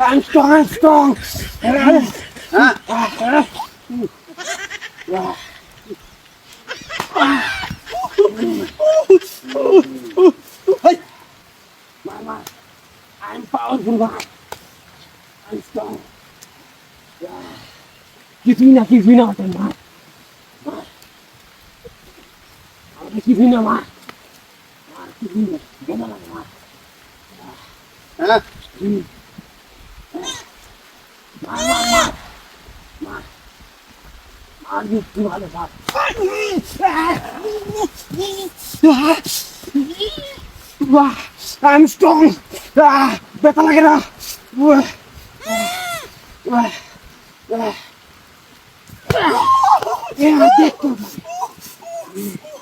I'm strong, I'm strong. Mama, I'm powerful, man. I'm strong. Yeah. কিছুই না কিছুই না হতেন মা মা। আমাকে কিছুই না মা মা কিছুই না কেন লাগে মা হ্যাঁ? হুম। মা মা মা মা মা যুক্তি ভালো। মা বাহ আই এম স্ট্রং ব্যথা লাগে না। Yeah, দেখতো না। I'm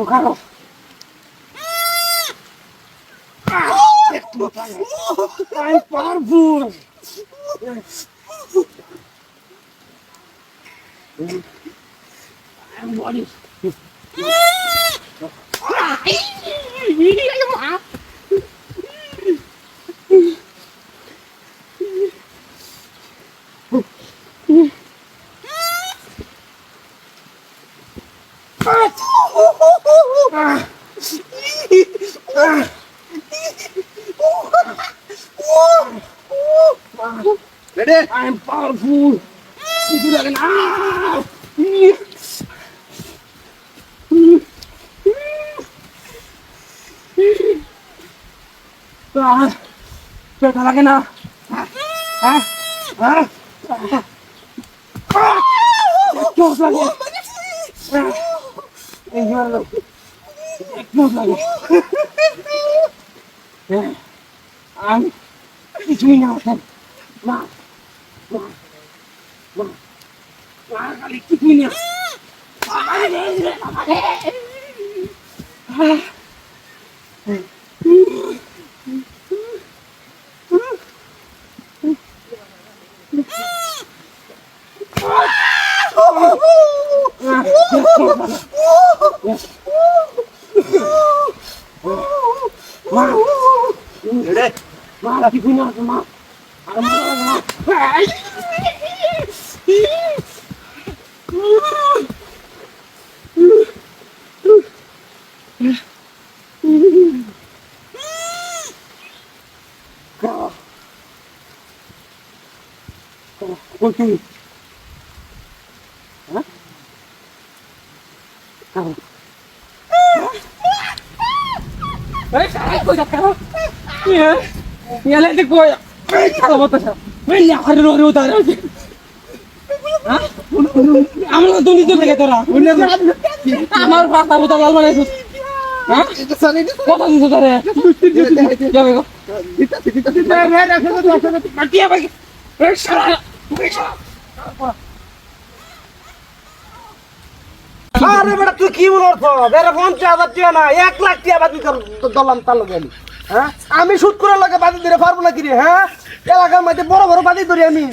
não, Carol. Ai, parvo! Ai, Boris. Body. Ready I'm powerful. কিছু লাগে না ব্যথা লাগে না হ্যাঁ হ্যাঁ চোখ লাগে এই চোখ লাগে হ্যাঁ, আমি কিছুই না না মা রেডি মা কিছুই না মা আর মা Ôi chung Hả? Cầu Eh, kaya ko siya, kaya. Iya. Iya, হ্যাঁ হ্যাঁ? আরে বেটা, তুই কি বলছ বেরে পঞ্চাশ হাজার টাকা না, এক লাখ টাকা বাদি দলাম হ্যাঁ? আমি সুদ করে লাগে বাদি দিতে পারব না কিরে হ্যাঁ? এলাকার মধ্যে বড় বড় বাদি ধরি আমি।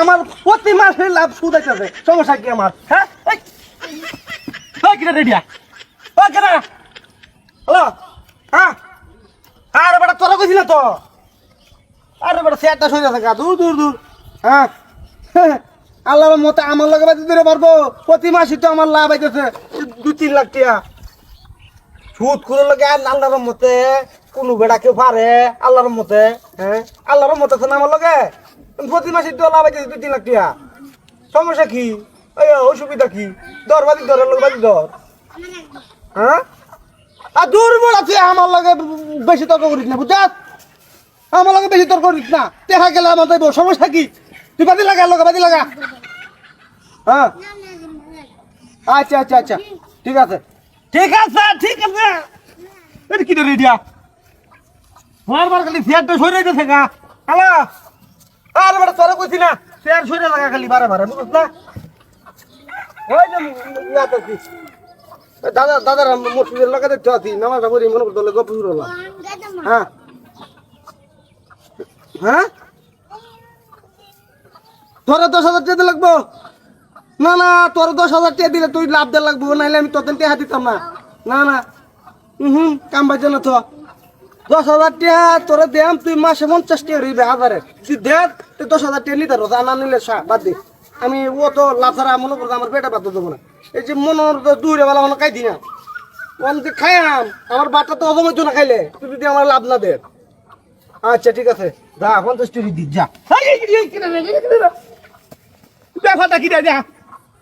আমার প্রতি মাসে লাভ সুদ আইতেছে, সমস্যা কি আমার হ্যাঁ? কিরে রেডিয়া ও কেনা হ্যালো? হ্যাঁ? আরে বেটা, তোরা কইছিল তো? আরে বেটা সেটটা সরে আছে দূর দূর দূর। হ্যাঁ? আল্লাহর মতে আমার লগে বাদি দিতে পারব। প্রতি মাসে তো আমার লাভ আইতেছে দু তিন লাখ টাকা। সুদ করে লগে আল্লাহর মতে কোনো বেড়া কেউ পারে, আল্লাহর মতে হ্যাঁ? আল্লাহর মতে আছে না আমার লগে প্রতি মাসে তো লাভ আইতেছে দুই তিন লাখ টাকা। সমস্যা কি? এই অসুবিধা কি? দর বাদি দর লোক বাদি দর। হ্যাঁ? আর দুর্বল আছে আমার লগে বেশি তর্ক করিস না বুঝাস আমার লগে বেশি তর্ক করিস না। দেখা গেলে আমার দেবো সমস্যা কি? তুই বাদি লাগা লগা বাদি লাগা? হ্যাঁ? আচ্ছা আচ্ছা আচ্ছা। ঠিক আছে। ঠিক আছে ঠিক আছে। এটা কি রেডিয়া বারবার খালি ফিয়ারটা সরে গেছে গা। হ্যালো? আরে বেটা তোরা কইছি না ফের সরে লাগা খালি বারে বারে, বুঝছ না? ওই যে ইয়াতে দাদা, দাদার মসজিদের লাগাতে চাতি নামাজটা পড়ি, মনে করতে গপ শুরু হলো হ্যাঁ। হ্যাঁ? তোরা দশ হাজার টাকা লাগবো? না না তোর দশ হাজার টাকা দিলে তুই লাভ দিয়ে লাগবো নাহলে আমি তোদের টাকা দিতাম না না না হুম কাম বাজে না তো দশ হাজার টাকা তোরা দেম তুই মাসে পঞ্চাশ টাকা রইবে হাজারে তুই দেখ তুই দশ হাজার টাকা নিতে রোজ আনা নিলে বাদ দে আমি ও তো লাভ ছাড়া মনে করতো আমার পেটে বাদ দেবো না এই যে মনের দূরে বেলা মনে খাই দি না ওন যে খাইয়াম আমার বাটা তো অজমের জন্য খাইলে তুই যদি আমার লাভ না দে আচ্ছা ঠিক আছে দা পঞ্চাশ টাকা দি যা ব্যাপারটা কি যা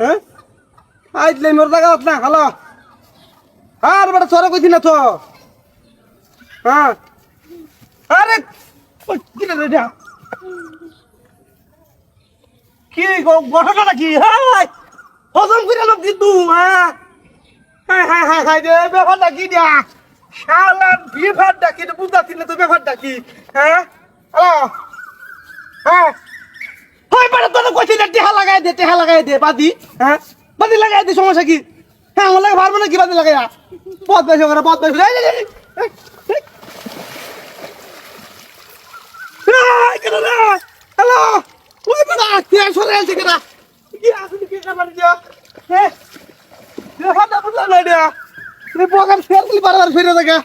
হ্যাঁ? আইলে মোর জায়গা না হ্যালো আর বেটা সরে কইছি না তো। হ্যাঁ। আরে, ওই কি রে এটা? কি ঘটনাটা কি? হ্যাঁ হজম করে লোক কিন্তু হ্যাঁ। হ্যাঁ হ্যাঁ হ্যাঁ হ্যাঁ রে, ব্যাপারটা কি দিয়া শালার ব্যাপারটা কি বুঝতে না তো ব্যাপারটা কি? হ্যাঁ? হ্যাঁ? কইছি না টেহা লাগাই দে টেহা লাগাই দে বাদি হ্যাঁ বাদি লাগাই দে সমস্যা কি হ্যাঁ আমার লাগে পারব না কি বাদি লাগাইয়া পথ বেশি করে পথ বেশি? হ্যালো ওই বেটা কে সরে আছে কেডা কি আসলে কি কামার দিয়া হ্যাঁ দেখাটা বুঝলা না এটা রে প্রোগ্রাম শেয়ার করলি বারবার দেখা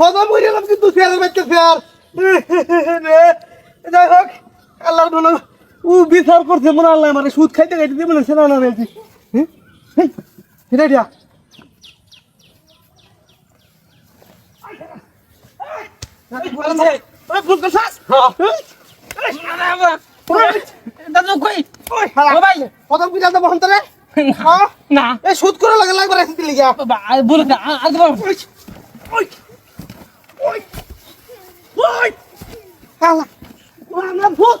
হজম করে এলাম কিন্তু শেয়ারের বাচ্চা শেয়ার যাই হোক আল্লাহর মনে ও বিচার করছে মনে আল্লাহ মানে সুদ খাইতে খাইতে দিয়ে মনে সেনা না রয়েছে এটা দিয়া দাদু কই ও ভাই প্রথম কি জানতে বহন না। এই সুদ করে লাগে লাগবে রাখতে লিগা বাবা বলে না আর দেবো ওই ওই ওই ওই। আল্লাহ ও আমরা ভূত।